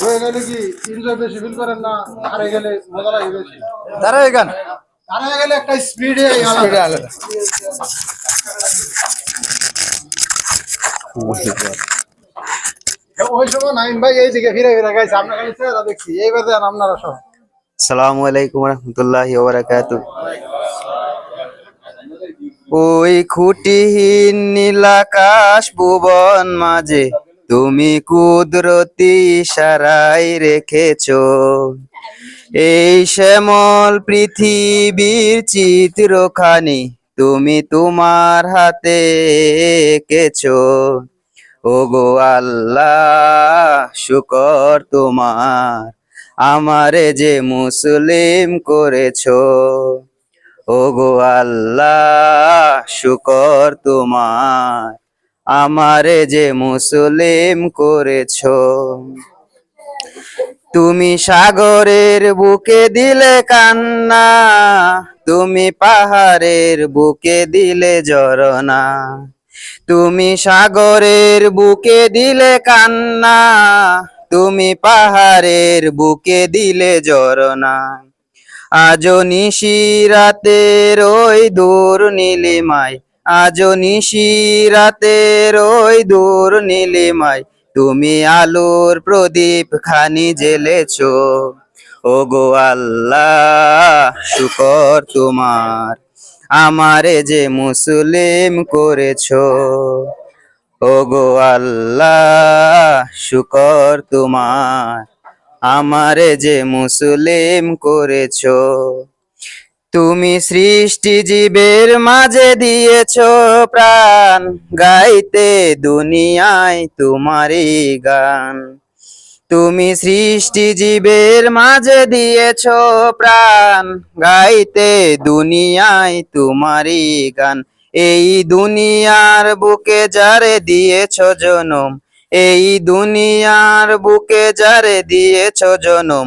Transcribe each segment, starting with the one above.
হয়ে গেলে কি এনজয় বেশি ফিল করেন না হারে গেলে মজা লাগে বেশি। তারা এখান হারে গেলে একটা স্পিডে আলাদা। ওই সময় নাইম ভাই এই দিকে ফিরে ফিরে গেছে আপনার খালি চেহারা দেখছি। এইবার দেন আপনারা সব। সালামু আলাইকুম রহমতুল্লাহি ওবারাকাতু ওই খুঁটিহীন নীলাকাশ ভুবন মাঝে তুমি কুদরতি সারাই রেখেছো। এই শ্যামল পৃথিবীর চিত্রখানি তুমি তোমার হাতে এঁকেছো। ওগো আল্লাহ, শুকর তোমার, আমারে যে মুসলিম করেছ। ওগো আল্লাহ, শুকর তোমার আমারে যে মুসলিম করেছ। তুমি সাগরের বুকে দিলে কান্না, তুমি পাহাড়ের বুকে দিলে জরনা তুমি সাগরের বুকে দিলে কান্না, তুমি পাহাড়ের বুকে দিলে জরনা আজও নিশিরাতের ওই দূর নীলিমায় আজও নিশিরাতের ওই দূর নীলিমায়। তুমি আলোর প্রদীপ খানি জ্বেলেছো। ও গো আল্লাহ, শুকর তোমার। আমারে যে মুসলিম করেছ। ও গো আল্লাহ, শুকর তোমার। আমারে যে মুসলিম করেছ। তুমি সৃষ্টি জীবের মাঝে দিয়েছ প্রাণ, গাইতে দুনিয়ায় তোমারই গান। তুমি সৃষ্টি জীবের মাঝে দিয়েছ প্রাণ, গাইতে দুনিয়ায় তোমারই গান। এই দুনিয়ার বুকে যারে দিয়েছ জনম, এই দুনিয়ার বুকে যারে দিয়েছ জনম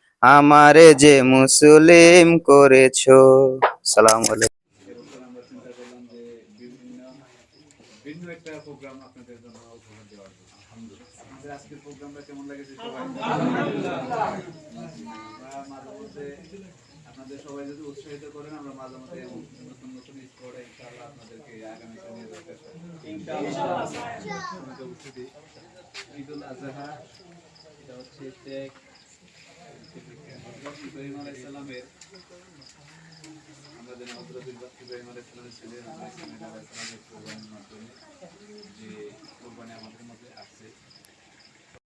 আমারে যে মুসলিম করেছ। সালাম আলাইকুম। আমাদের আজকের প্রোগ্রামটা কেমন সবাই উৎসাহিত ঈদুল আজহা, এটা হচ্ছে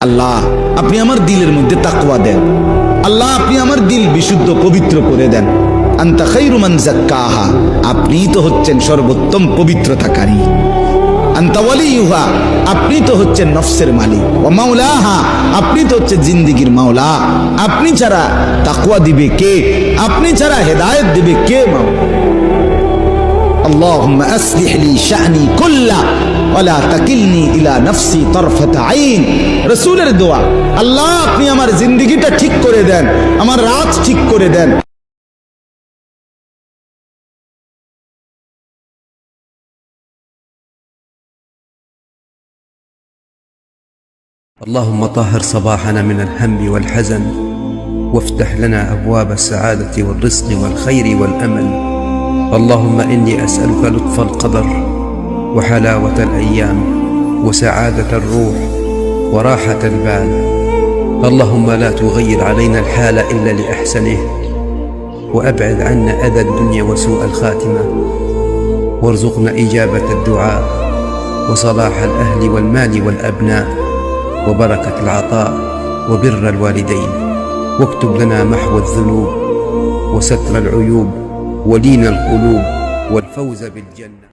আল্লাহ, আপনি আমার দিলের মধ্যে তাকওয়া দেন। আল্লাহ, আপনি আমার দিল বিশুদ্ধ, পবিত্র করে দেন। আন্তা খাইরুমান জাক্কাহা আপনিই তো হচ্ছেন সর্বোত্তম পবিত্র পবিত্রতাকারী। আন্তা ওয়ালিউহা আপনি তো হচ্ছেন নফসের মালিক ও মাওলাহা আপনি তো হচ্ছে জিন্দিগির মাওলা আপনি ছাড়া তাকওয়া দিবে কে আপনি ছাড়া হেদায়েত দিবে কে মাওলা اللهم أصلح لي شأني كله ولا تكلني إلى نفسي طرفة عين রসুলের দোয়া আল্লাহ আপনি আমার জিন্দগিটা ঠিক করে দেন আমার রাত ঠিক করে দেন اللهم طهر صباحنا من الهم والحزن وافتح لنا أبواب السعادة والرزق والخير والأمل. اللهم إني أسألك لطف القدر وحلاوة الأيام وسعادة الروح وراحة البال. اللهم لا تغير علينا الحال إلا لأحسنه وأبعد عنا أذى الدنيا وسوء الخاتمة. وارزقنا إجابة الدعاء وصلاح الأهل والمال والأبناء. وبركة العطاء وبر الوالدين. واكتب لنا محو الذنوب وستر العيوب ولين القلوب والفوز بالجنة.